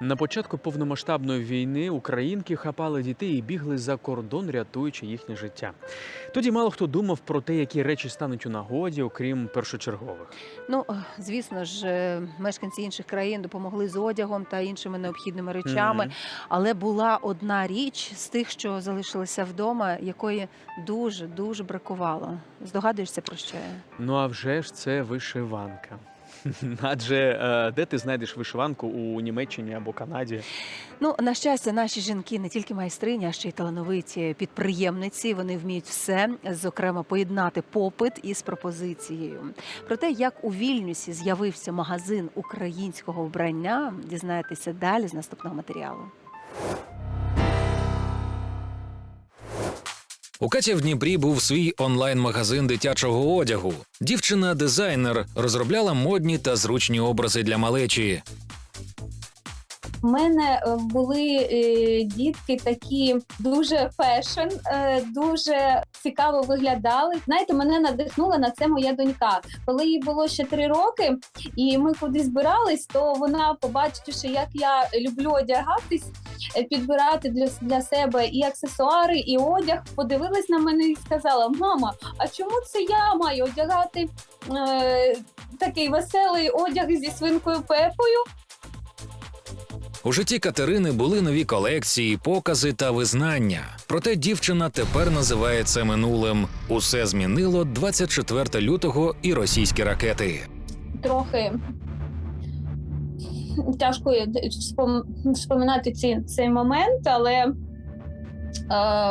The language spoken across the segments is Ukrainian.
На початку повномасштабної війни українки хапали дітей і бігли за кордон, рятуючи їхнє життя. Тоді мало хто думав про те, які речі стануть у нагоді, окрім першочергових. Ну, е, звісно ж, е, мешканці інших країн допомогли з одягом та іншими необхідними речами. Мгм. Але була одна річ з тих, що залишилися вдома, якої дуже дуже бракувало. Здогадуєшся про що? Ну а вже ж це вишиванка. Адже е, де ти знайдеш вишиванку у Німеччині або Канаді? Ну, на щастя, наші жінки не тільки майстрині, а ще й талановиті підприємниці. Вони вміють все, зокрема, поєднати попит із пропозицією. Про те, як у Вільнюсі з'явився магазин українського вбрання, дізнаєтеся далі з наступного матеріалу. У Каті в Дніпрі був свій онлайн-магазин дитячого одягу. Дівчина-дизайнер розробляла модні та зручні образи для малечі. У мене е, були е, дітки такі дуже фешн, е, дуже цікаво виглядали. Знаєте, мене надихнула на це моя донька. Коли їй було ще три роки, і ми кудись збирались, то вона, побачивши, як я люблю одягатись, підбирати для, для себе і аксесуари, і одяг, подивилась на мене і сказала: Мама, а чому це я маю одягати е, такий веселий одяг зі свинкою Пепою? У житті Катерини були нові колекції, покази та визнання. Проте дівчина тепер називає це минулим. Усе змінило 24 лютого і російські ракети. трохи тяжко спом- вспоминати ці, цей момент, але е,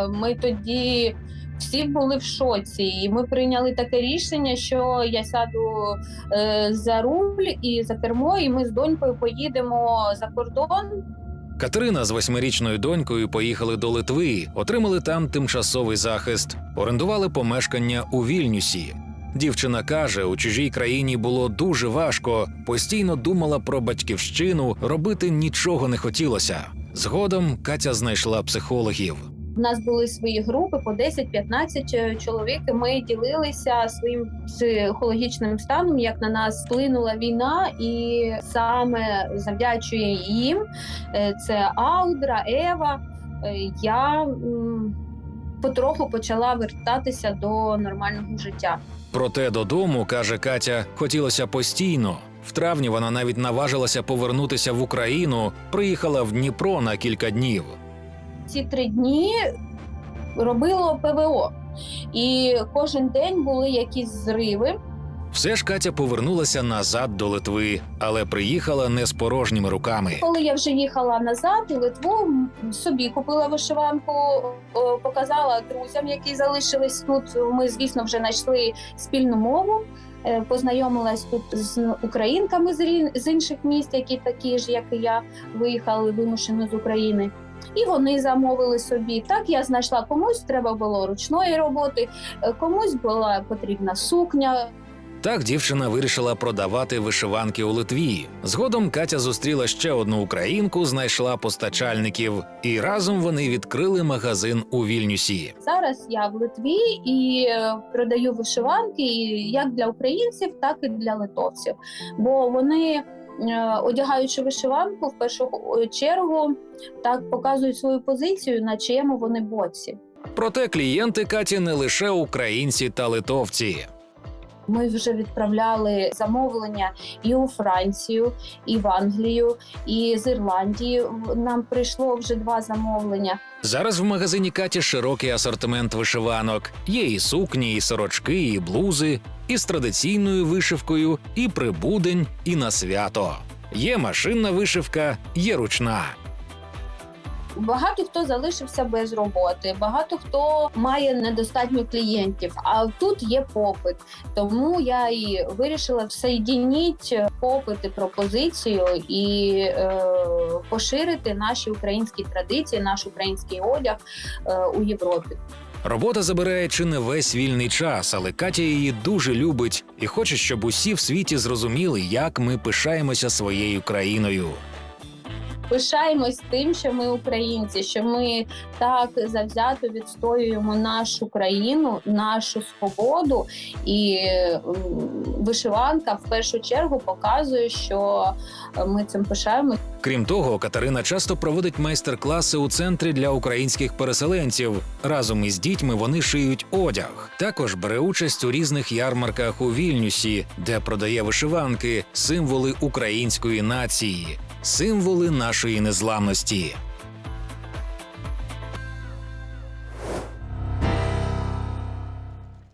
ми тоді всі були в шоці, і ми прийняли таке рішення, що я сяду е, за руль і за кермо, і ми з донькою поїдемо за кордон. Катерина з восьмирічною донькою поїхали до Литви, отримали там тимчасовий захист, орендували помешкання у Вільнюсі. Дівчина каже, у чужій країні було дуже важко, постійно думала про батьківщину, робити нічого не хотілося. Згодом Катя знайшла психологів. У нас були свої групи по 10-15 чоловік. і Ми ділилися своїм психологічним станом, як на нас вплинула війна, і саме завдячує їм е, це Аудра, Ева. е, Я потроху почала вертатися до нормального життя. Проте додому, каже Катя, хотілося постійно. В травні вона навіть наважилася повернутися в Україну, приїхала в Дніпро на кілька днів. Ці три дні робило ПВО, і кожен день були якісь зриви. Все ж Катя повернулася назад до Литви, але приїхала не з порожніми руками. Коли я вже їхала назад у Литву, собі купила вишиванку, показала друзям, які залишились тут. Ми, звісно, вже знайшли спільну мову. е, Познайомилась тут з українками з інших міст, які такі ж, як і я, виїхали вимушено з України. І вони замовили собі. Так я знайшла комусь, треба було ручної роботи, е, комусь була потрібна сукня, Так дівчина вирішила продавати вишиванки у Литві. Згодом Катя зустріла ще одну українку, знайшла постачальників, і разом вони відкрили магазин у Вільнюсі. Зараз я в Литві і е, продаю вишиванки як для українців, так і для литовців. Бо вони, одягаючи вишиванку, в першу чергу так показують свою позицію, на чиєму вони боці. Проте клієнти Каті не лише українці та литовці. Ми вже відправляли замовлення і у Францію, і в Англію, і з Ірландії. Нам прийшло вже два замовлення. Зараз в магазині Каті широкий асортимент вишиванок. Є і сукні, і сорочки, і блузи, і з традиційною вишивкою, і прибудень, і на свято. Є машинна вишивка, є ручна. Багато хто залишився без роботи, багато хто має недостатньо клієнтів. А тут є попит. Тому я і вирішила всоєдініть попит і пропозицію і е, поширити наші українські традиції, наш український одяг е, у Європі. Робота забирає чи не весь вільний час, але Катя її дуже любить і хоче, щоб усі в світі зрозуміли, як ми пишаємося своєю країною. Пишаємось тим, що ми українці, що ми так завзято відстоюємо нашу країну, нашу свободу, і вишиванка в першу чергу показує, що ми цим пишаємось. Крім того, Катерина часто проводить майстер-класи у центрі для українських переселенців. Разом із дітьми вони шиють одяг. Також бере участь у різних ярмарках у Вільнюсі, де продає вишиванки, символи української нації, символи нашої незламності.